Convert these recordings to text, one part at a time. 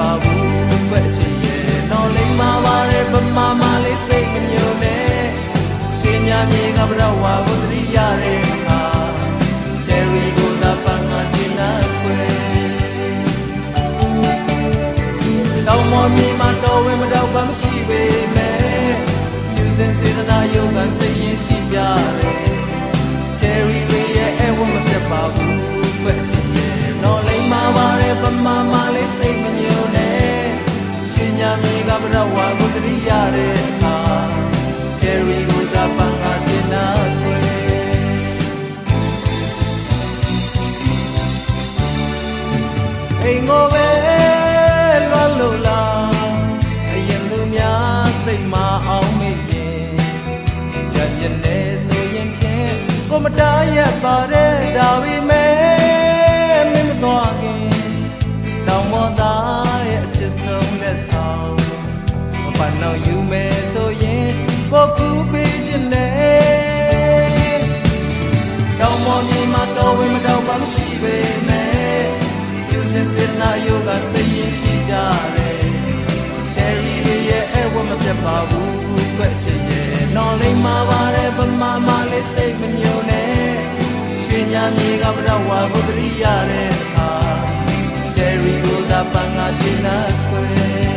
ပြတ်ပါဘူးပဲချင်ရဲ့တော့လိမ္မာပါတယ်ဗမာမလေးစိတ်မညိုနဲ့ရှင်ညာမြေကဘရဝါကိုတရိရတဲ့အခါချယ်ရီကိုသာပန်းငါချင်နာခွဲတောင်းမမြေမှာတော်ဝင်မတော့ဘာမရှိပေမဲ့ယူစင်စေတနာယောဂစိတ်ရင်ရှိကြတယ်ချယ်ရီတွေရဲ့အဝတ်မပြတ်ပါဘူးပဲချင်ရဲ့တော့လိမ္မာပါတယ်ပမာမ မြေကဘရဝါကိုတရိရတဲ့အခါချယ်ရီကိုသာပန်းကစင်နာခွေအိမ်ကိုပဲလွှမ်းလို့လားအရင်လူများစိတ်မအောင်မေ့ရင်ရရနေဆိုရင်ဖြင့်ကိုမတားရပါတဲ့ဒါပေမဲ့ ခြင်းနဲ့တောင်ပေါ်မြေမှာတော်ဝင်မတော်ပါမရှိပေမဲ့ယူစင်စင်နာယောဂစိတ်ရင်ရှိကြတယ်ချယ်ရီတွေရဲ့အဝတ်မပြတ်ပါဘူးခွက်ချင်ရဲ့နော်လိမ့်မှာပါတယ်ဗမာမလေးစိတ်မညိုနဲ့ရွှေညာမြေကဗရဝါကိုတရိရတဲ့အခါချယ်ရီကိုသာပန်းငါချင်နာခွဲ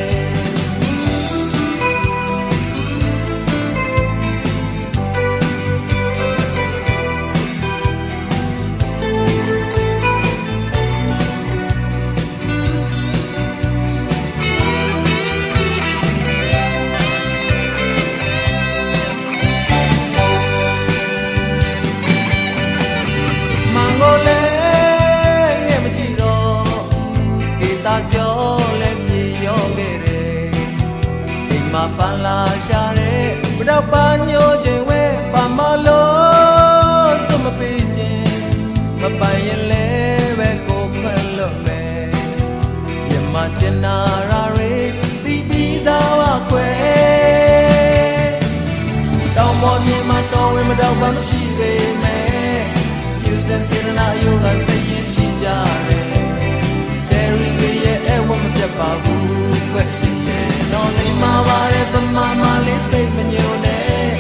ပြတ်ပါဘူးခွက်ရှိရဲ့တော့နေမှာပါတယ်ဗမာမလေးစိတ်မညိုနဲ့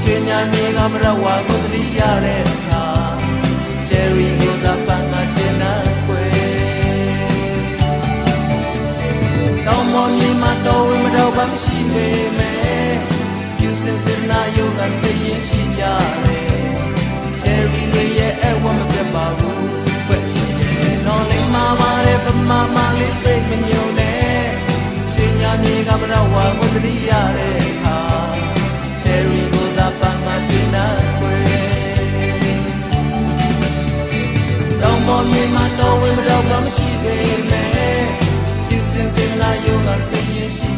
ချွေညာမြေကမရဝါကိုတရိရတဲ့အခါချယ်ရီကိုသာပန်းကကျင်နာခွေတောင်ပေါ်မြေမှာတော်ဝင်မတော်ဘာမရှိပေမဲ့ယူစင်စင်နာယောဂစိတ်ရင်ရှိကြတယ်ချယ်ရီတွေရဲ့အဝတ်မပြတ်ပါဘူး မာမလေးစိတ်မညိုနဲ့ရှင်ညာမြေကမရဝါကိုတရိရတဲ့အခါချယ်ရီကိုသာပန်းကချင်နာခွေတောင်ပေါ်မြေမှာတော်ဝင်မတော်ဘာမရှိစေမဲ့ဒီစင်စင်လာယောဂစိတ်ရင်ရှိ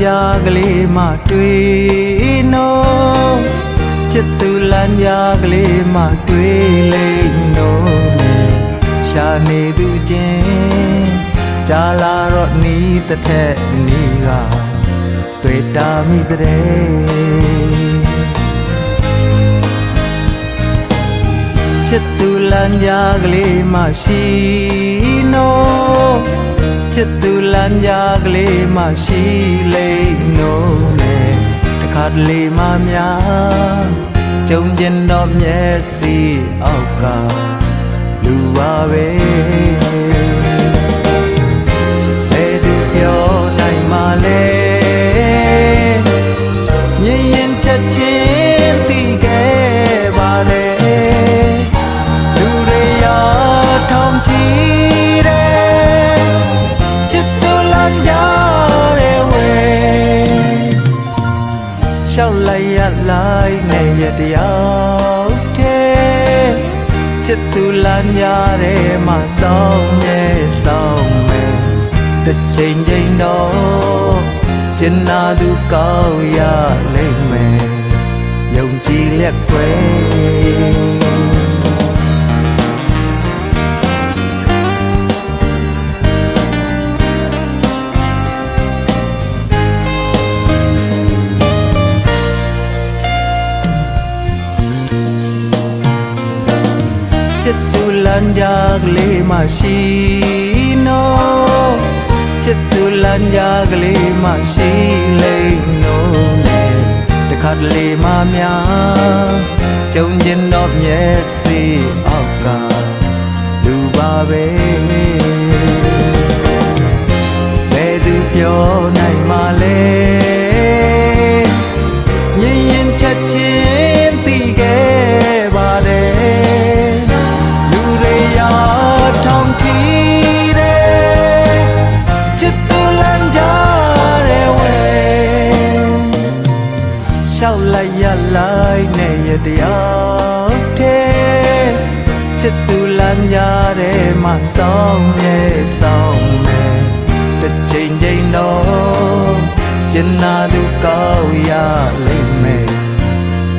ကြားကလေးမှတွေ့နော်ချစ်သူလမ်းကြားကလေးမှတွေ့လိမ့်နော်ရှာနေသူချင်းကြားလာတော့နီးတစ်ထက်နီးကတွေ့တာမိတဲ့ချစ်သူလမ်းကြားကလေးမှရှိနော် ချစ်သူလမ်းကြားကလေးမှရှိလိမ့်နော်နဲ့တခါတလေမှများကြုံကျင်တော့မျက်စိအောက်ကလူပါပဲဘယ်သူပြောနိုင်မှလဲမြင်ရင်ချက်ချင်း စ်သူလမ်းကြတဲ့မှာစောင်းရဲ့စောင်းမယ်တစ်ချိန်ချိန်တော့ကျင်နာသူကောင်းရလိမ့်မယ်ယုံကြည်လက်ွယ် စ်သူလမ်းကြားကလေးမှရှိနော်ချစ်သူလမ်းကြားကလေးမှရှိလိမ့်နော်နဲ့တခါတလေမှများကြုံကျင်တော့မျက်စိအောက်ကလူပါပဲဘယ်သူပြောနိုင်မှလဲမြင်ရင်ချက်ချင်း ရတရားတဲ့ချစ်သူလမ်းကြတဲ့မှာစောင်းရဲ့စောင်းနဲ့တစ်ချိန်ချိန်တော့ကျင်နာသူကောင်းရလိမ့်မယ်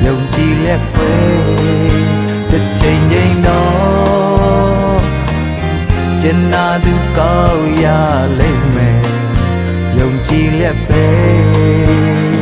ယုံကြည်လက်ပဲတစ်ချိန်ချိန်တော့ကျင်နာသူကောင်းရလိမ့်မယ်ယုံကြည်လက်ပဲ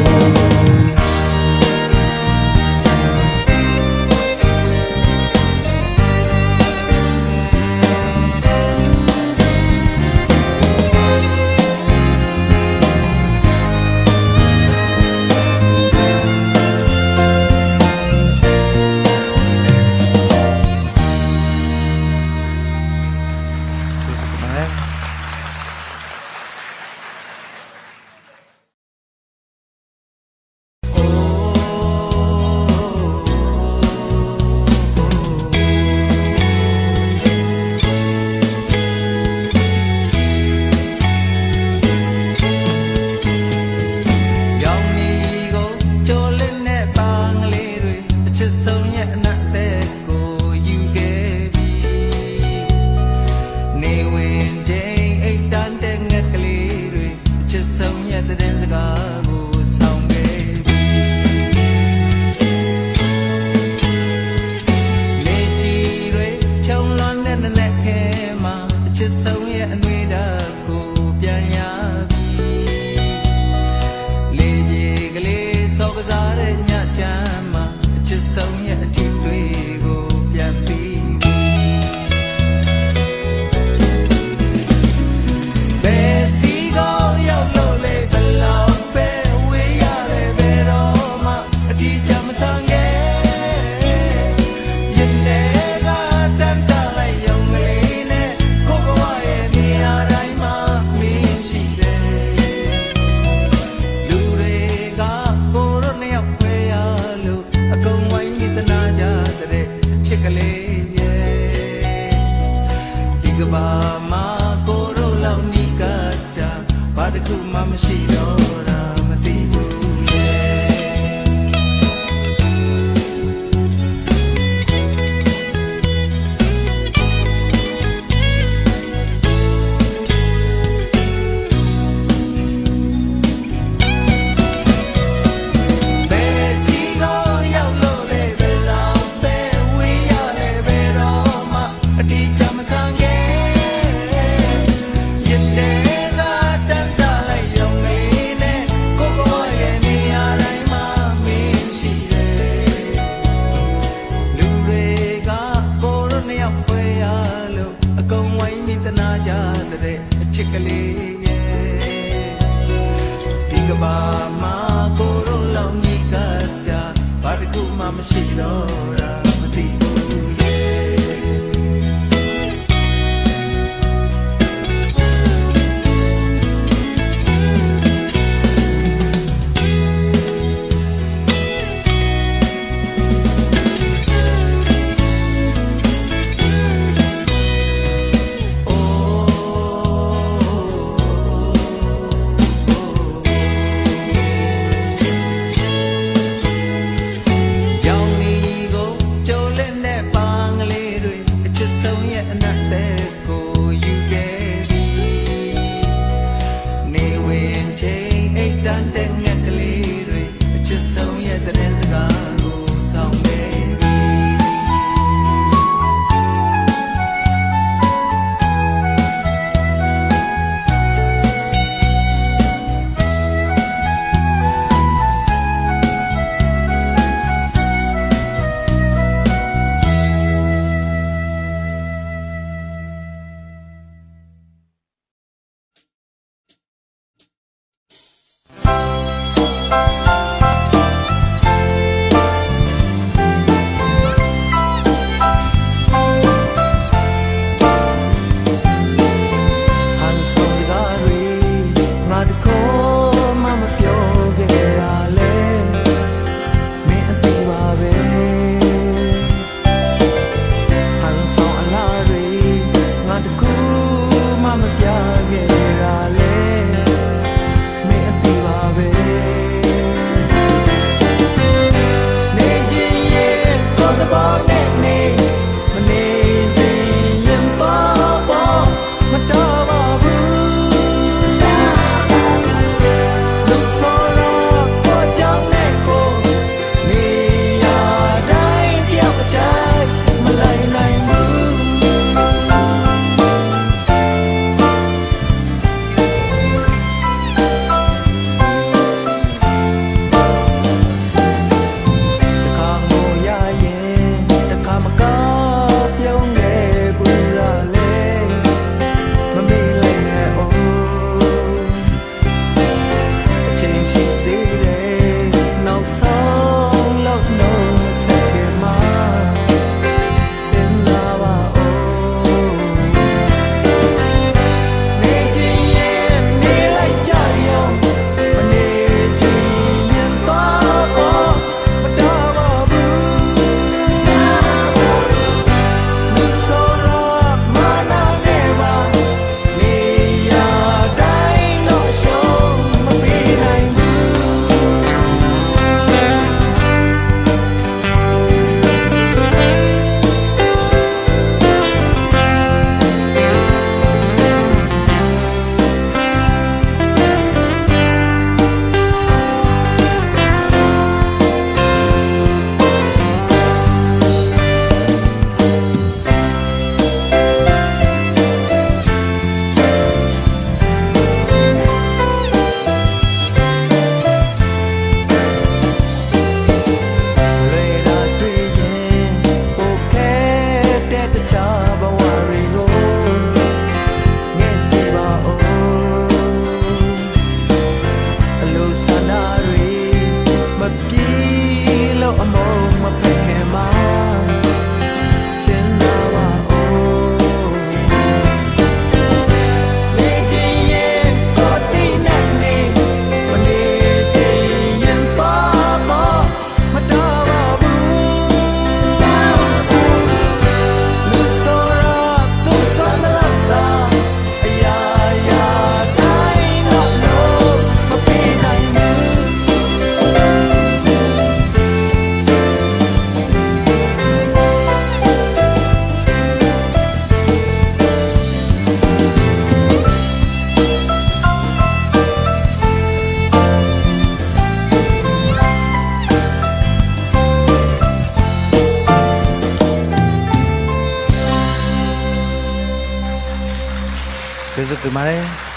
ကျေးဇူးတင်ပါ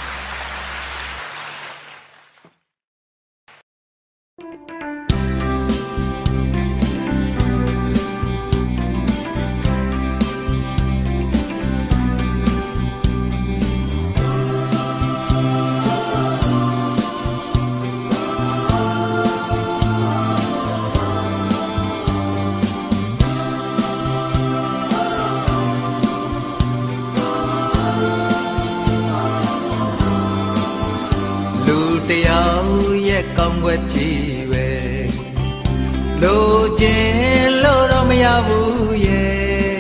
ချင်လို့တော့မရဘူးရဲ့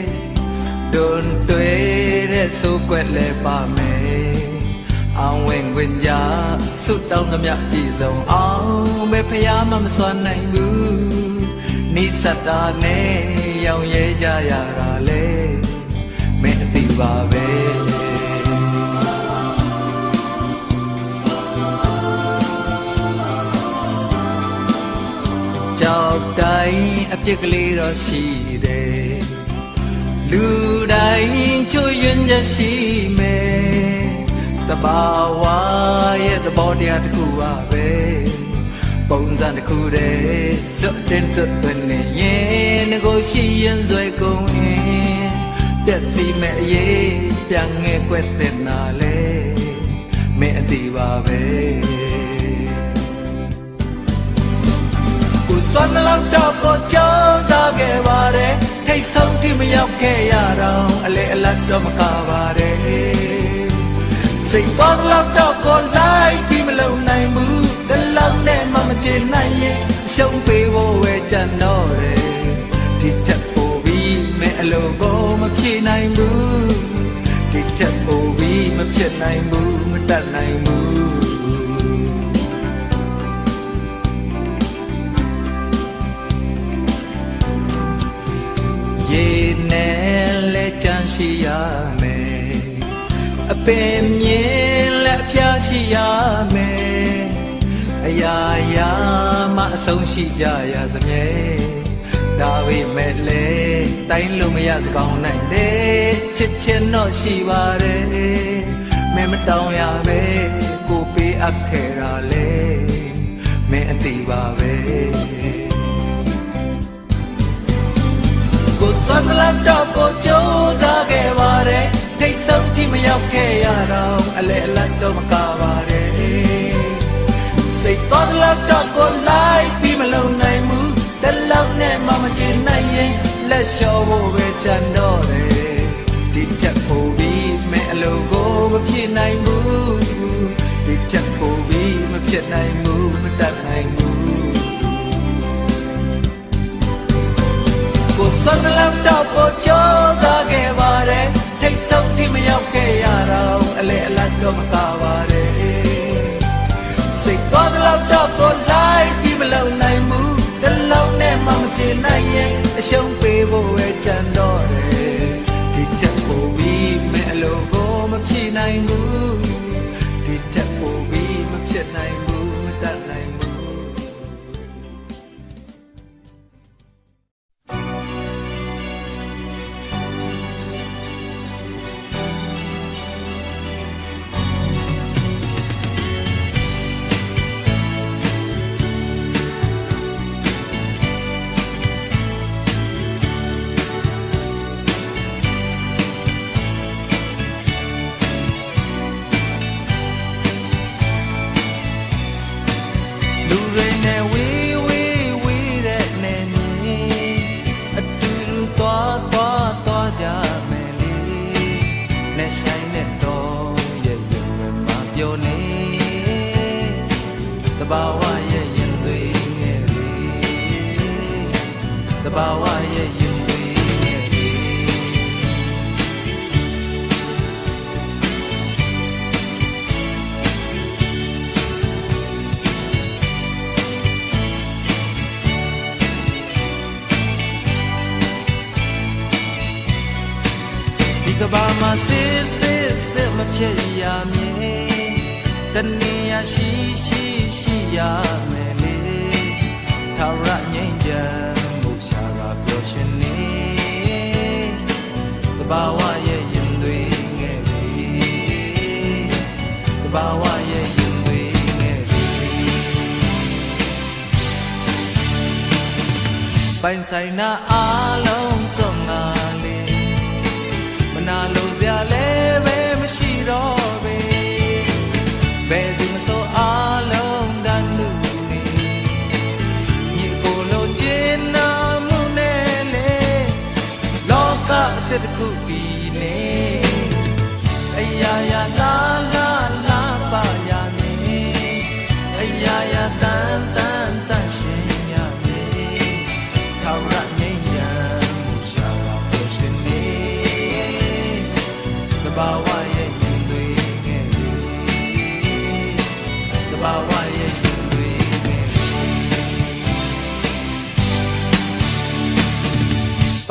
ဒွန်တွေ့တဲ့ဆိုကွက်လဲပါမယ်အောင်ဝင်ဝင်ကြဆုတောင်းသမျှပြည်စုံအောင်ပဲဖရားမမစွမ်းနိုင်ဘူးနိစ္စတာနဲ့ရောင်ရဲကြရတာလေမင်းအသိပါပဲ ကြောက်တိုင်းအပြစ်ကလေးတော့ရှိတယ်လူတိုင်းချွတ်ယွင်းချက်ရှိမယ်တဘာဝရဲ့သဘောတရားတစ်ခုပါပဲပုံစံတစ်ခုတည်းစွတ်တင်တွတ်တွင်နေရင်ကိုရှိရင်ဆွဲကုန်ရင်ပြက်စီမဲ့အရေးပြန်ငဲကွက်တဲ့နာလေမင်းအတီးပါပဲ စွမ်းလောက်တော့ကိုကြောင်းစားခဲ့ပါတယ်ထိတ်ဆုံးတိမရောက်ခဲ့ရတော့အလေအလတ်တော့မကပါတယ်စိတ်ပေါင်းလောက်တော့ကိုလိုက်ပြီးမလုံနိုင်ဘူးတလောက်နဲ့မှမချေနိုင်ရင်အရှုံးပေးဖို့ပဲကြံတော့တယ်ဒီတက်ပို့ပြီးမဲအလိုကိုမဖြေနိုင်ဘူးဒီတက်ပို့ပြီးမဖြစ်နိုင်ဘူးမတတ်နိုင်ဘူး ရေနဲ့လဲကြမ်းရှိရမယ်အပင်မြင်လက်အဖျားရှိရမယ်အရာရာမအဆုံးရှိကြရစမြဲဒါပေမဲ့လေတိုင်းလို့မရစကောင်းနိုင်လေချစ်ချင်တော့ရှိပါတယ်မင်းမတောင်းရပဲကိုပေးအပ်ခဲ့တာလေမင်းအတိပါပဲ ကိုစံလတ်တော့ကိုကြိုးစားခဲ့ပါတယ်ထိတ်ဆုံးထိမရောက်ခဲ့ရတော့အလဲအလတ်တော့မကပါတယ်စိတ်တော်လတ်တော့ကိုလိုက်ပြီးမလုံနိုင်ဘူးတလောက်နဲ့မှမချင်နိုင်ရင်လက်လျှော့ဖို့ပဲကြံတော့တယ်ဒီချက်ပို့ပြီးမဲအလိုကိုမဖြစ်နိုင်ဘူးဒီချက်ပို့ပြီးမဖြစ်နိုင်ဘူးမတတ်နိုင်ဘူး ကိုစံလောက်တော့ကိုကြောသားခဲ့ပါတယ်ထိတ်ဆုံးထိမရောက်ခဲ့ရတော့အလဲအလတ်တော့မကပါတယ်စိတ်သွားတော့တော့ကိုလိုက်ပြီးမလုံနိုင်ဘူးတလုံးနဲ့မှမချေနိုင်ရင်အရှုံးပေးဖို့ပဲကြံတော့တယ်ဒီချက်ပို့ပြီးမဲ့အလိုကိုမဖြေနိုင်ဘူး မည်တနည်းရရှိရှိရှိရမယ်လေထာဝရငြိမ်းချမ်းမှုရှာကပျော်ရွှင်နေတဘာဝရဲ့ရင်သွေးငယ်လေတဘာဝရဲ့ရင်သွေးငယ်လေပိုင်ဆိုင်နာအားလုံးစုံ သူမဆိုအားလုံးတန်လူနေညီကိုလိုချင်နာမှုနဲ့လေလောကအသက်တစ်ခု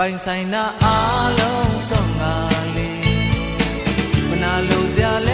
ပိုင်ဆိုင်တာအားလုံးဆုံးပါလေမနာလို့ရလဲ